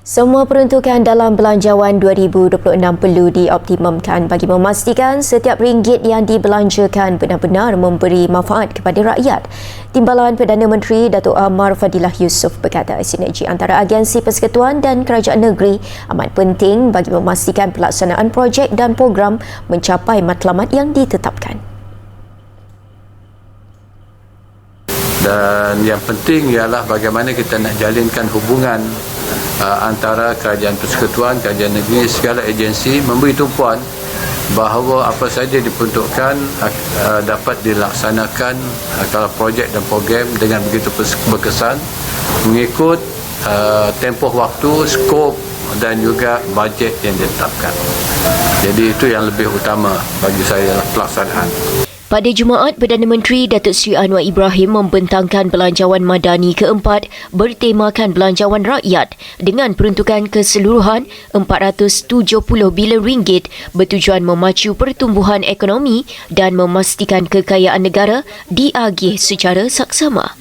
Semua peruntukan dalam belanjawan 2026 perlu dioptimumkan bagi memastikan setiap ringgit yang dibelanjakan benar-benar memberi manfaat kepada rakyat. Timbalan Perdana Menteri Datuk Amar Fadilah Yusof berkata sinergi antara agensi persekutuan dan kerajaan negeri amat penting bagi memastikan pelaksanaan projek dan program mencapai matlamat yang ditetapkan. dan yang penting ialah bagaimana kita nak jalinkan hubungan uh, antara kerajaan persekutuan, kerajaan negeri, segala agensi memberi tumpuan bahawa apa saja diperuntukkan uh, dapat dilaksanakan uh, kalau projek dan program dengan begitu berkesan mengikut uh, tempoh waktu, skop dan juga bajet yang ditetapkan. Jadi itu yang lebih utama bagi saya pelaksanaan. Pada Jumaat, Perdana Menteri Datuk Seri Anwar Ibrahim membentangkan belanjawan madani keempat bertemakan belanjawan rakyat dengan peruntukan keseluruhan 470 bilion ringgit bertujuan memacu pertumbuhan ekonomi dan memastikan kekayaan negara diagih secara saksama.